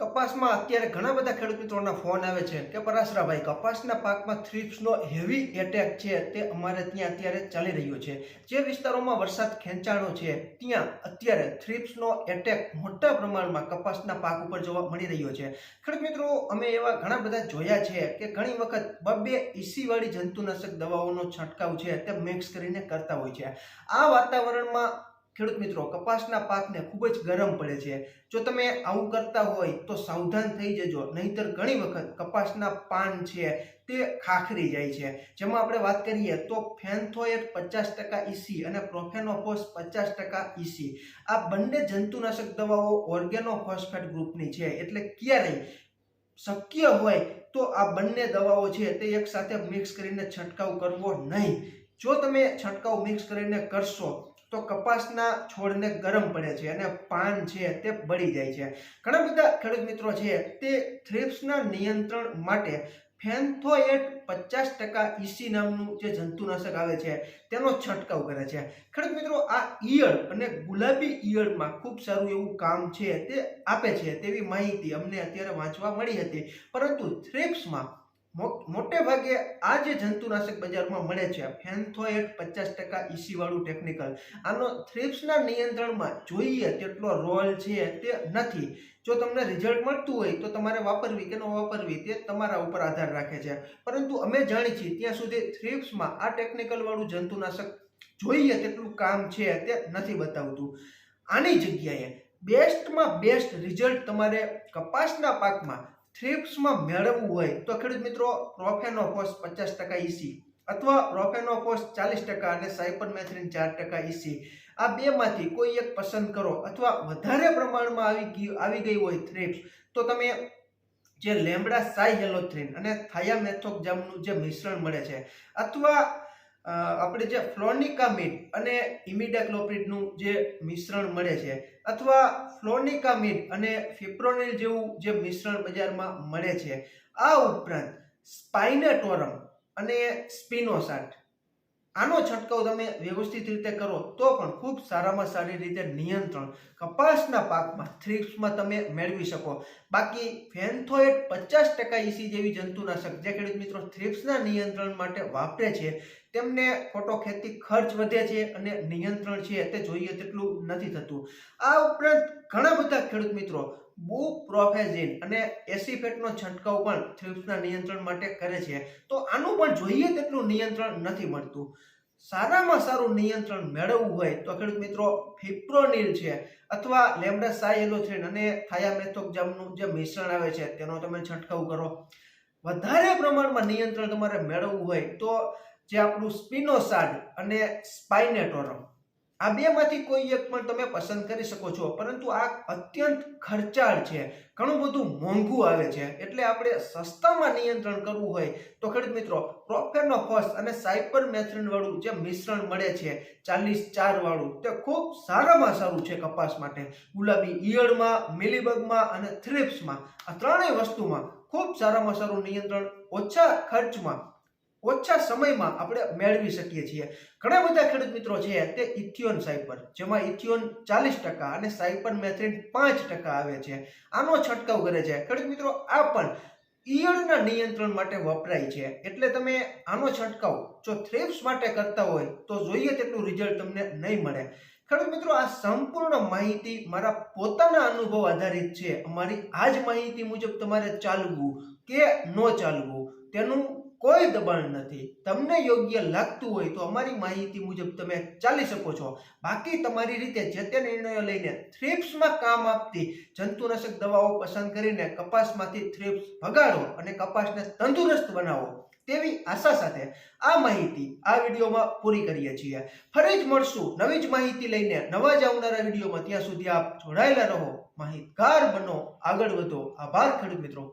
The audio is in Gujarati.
કપાસમાં અત્યારે ઘણા બધા ખેડૂત મિત્રોના ફોન આવે છે કે પરાશરાભાઈ, કપાસના પાકમાં થ્રિપ્સનો હેવી એટેક છે તે અમારે ત્યાં અત્યારે ચાલી રહ્યો છે. જે વિસ્તારોમાં વરસાદ ખેંચાણો છે, ત્યાં અત્યારે થ્રિપ્સનો એટેક મોટા પ્રમાણમાં કપાસના પાક ઉપર જોવા મળી રહ્યો છે. ખેડૂત મિત્રો અમે એવા ઘણા બધા જોયા છે કે ઘણી વખત બબે ઈસીવાળી જંતુનાશક દવાઓનો છંટકાવ છે તે મિક્સ કરીને કરતા હોય છે. આ વાતાવરણમાં ખેડૂત મિત્રો, કપાસના પાકને ખૂબ જ ગરમ પડે છે. જો તમે આવું કરતા હોય તો સાવધાન થઈ જજો, નહીતર ઘણી વખત કપાસના પાન છે તે ખાખરી જાય છે. જેમાં આપણે વાત કરીએ તો ફેન્થોએટ પચાસ ટકા ઈસી અને પ્રોફેનોફોસ પચાસ ટકા ઈસી આ બંને જંતુનાશક દવાઓ ઓર્ગેનોફોસ્ફેટ ગ્રુપની છે, એટલે ક્યારેય શક્ય હોય તો આ બંને દવાઓ છે તે એકસાથે મિક્સ કરીને છંટકાવ કરવો નહીં. જો તમે છંટકાવ મિક્સ કરીને કરશો તો કપાસના છોડને ગરમ પડે છે અને પાન છે તે બળી જાય છે. ઘણા બધા ખેડૂત મિત્રો છે તે થ્રિપ્સના નિયંત્રણ માટે ફેન્થોએટ પચાસ ટકા ઈસી નામનું જે જંતુનાશક આવે છે તેનો છંટકાવ કરે છે. ખેડૂત મિત્રો, આ ઈયળ અને ગુલાબી ઈયળમાં ખૂબ સારું એવું કામ છે તે આપે છે તેવી માહિતી અમને અત્યારે વાંચવા મળી હતી. પરંતુ થ્રિપ્સમાં મોટે ભાગે આ જે જંતુનાશક બજારમાં મળે છે ફેન્થોએટ પચાસ ટકા ઈસી વાળું ટેકનિકલ આનો થ્રિપ્સના નિયંત્રણમાં જોઈએ તેટલો રોલ છે તે નથી. જો તમને રિઝલ્ટ મળતું હોય તો તમારે વાપરવી કે ન વાપરવી તે તમારા ઉપર આધાર રાખે છે. પરંતુ અમે જાણી છીએ ત્યાં સુધી થ્રિપ્સમાં આ ટેકનિકલ વાળું જંતુનાશક જોઈએ તેટલું કામ છે તે નથી બતાવતું. આની જગ્યાએ બેસ્ટમાં બેસ્ટ રિઝલ્ટ તમારે કપાસના પાકમાં થ્રિપ્સમાં મેળવવું હોય તો ખેડૂત મિત્રો પ્રોફેનોફોસ પચાસ ટકા ઈસી અથવા પ્રોફેનોફોસ ચાલીસ ટકા અને સાયપરમેથ્રિન ચાર ટકા ઈસી આ બેમાંથી કોઈ એક પસંદ કરો અથવા વધારે પ્રમાણમાં આવી ગઈ આવી ગઈ હોય થ્રિપ્સ તો તમે જે લેમડા સાઈ હેલોથ્રિન અને થાયામેથોક્ઝામનું જે મિશ્રણ મળે છે અથવા આપણે જે ફ્લોનિકામિડ અને ઇમિડાક્લોપ્રિડનું જે મિશ્રણ મળે છે, અથવા ફ્લોનિકામિડ અને ફિપ્રોનિલ જેવું જે મિશ્રણ બજારમાં મળે છે, આ ઉપરાંત સ્પાઇનેટોરમ અને સ્પિનોસાટ આનો છંટકાવ તમે વ્યવસ્થિત રીતે કરો તો પણ ખૂબ સારામાં સારી રીતે નિયંત્રણ કપાસના પાકમાં થ્રિપ્સમાં તમે મેળવી શકો. બાકી ફેન્થોએટ પચાસ ટકા ઈસી જેવી જંતુનાશક જે ખેડૂત મિત્રો થ્રિપ્સના નિયંત્રણ માટે વાપરે છે તેમને ખોટો ખેતી ખર્ચ વધે છે અને નિયંત્રણ છે તે જોઈએ તેટલું નથી થતું. આ ઉપરાંત ઘણા બધા ખેડૂત મિત્રો બુ પ્રોફેઝિન અને એસિફેટનો છંટકાવ પણ થ્રિપ્સના નિયંત્રણ માટે કરે છે. તો આનું પણ જોઈએ તેટલું નિયંત્રણ નથી મળતું. સારામાં સારું નિયંત્રણ મેળવવું હોય તો ખેડૂત મિત્રો ફિપ્રોનિલ છે અથવા લેમડા સાયલોથ્રિન અને થાયામેથોક્ઝામનું જે મિશ્રણ આવે છે તેનો તમે છંટકાવ કરો. વધારે પ્રમાણમાં નિયંત્રણ તમારે મેળવવું હોય તો જે આપણું સ્પિનોસાડ અને સ્પાઇનેટોરમ, આ બેમાંથી કોઈ એક પણ તમે પસંદ કરી શકો છો. પરંતુ આ અત્યંત ખર્ચાળ છે. ઘણું બધું મોંઘું આવે છે. એટલે આપણે સસ્તામાં નિયંત્રણ કરવું હોય તો ખેડૂત મિત્રો પ્રોફેનોફોસ અને સાયપરમેથ્રિન વાળું જે મિશ્રણ મળે છે, ચાલીસ ચાર વાળું, તે ખૂબ સારામાં સારું છે કપાસ માટે. ગુલાબી ઈયળમાં, મિલીબગમાં અને થ્રિપ્સમાં, આ ત્રણેય વસ્તુમાં ખૂબ સારામાં સારું નિયંત્રણ ઓછા ખર્ચમાં ઓછા સમયમાં આપણે મેળવી શકીએ છીએ. ઘણા બધા ખેડૂત મિત્રો છે તે ઇથિયોન સાયપર જેમાં ઇથિયોન ચાલીસ ટકા અને સાયપર મેથ્રિન પાંચ ટકા આવે છે. આનો છંટકાવ કરે છે. ખેડૂત મિત્રો, આ પણ ઈયળના નિયંત્રણ માટે વપરાય છે. એટલે તમે આનો છંટકાવ જો થ્રેપ્સ માટે કરતા હોય, તો જોઈએ તેટલું રિઝલ્ટ તમને નહીં મળે. ખેડૂત મિત્રો, આ સંપૂર્ણ માહિતી મારા પોતાના અનુભવ આધારિત છે. અમારી આ જ માહિતી મુજબ તમારે ચાલવું કે ન ચાલવું, તેનું કોઈ દબાણ નથી. તમને યોગ્ય લાગતું હોય તો અમારી માહિતી મુજબ તમે ચાલી શકો છો. બાકી તમારી રીતે જે તે નિર્ણયો લઈને થ્રિપ્સમાં કામ આપતી જંતુનાશક દવાઓ પસંદ કરીને કપાસમાંથી થ્રિપ્સ ભગાડો અને કપાસને તંદુરસ્ત બનાવો તેવી આશા સાથે આ માહિતી આ વિડીયોમાં પૂરી કરીએ છીએ. ફરી જ મળશું નવી જ માહિતી લઈને નવા જ આવનારા વિડીયોમાં. ત્યાં સુધી આપ જોડાયેલા રહો. માહિતગાર બનો. આગળ વધો. આભાર ખેડૂત મિત્રો.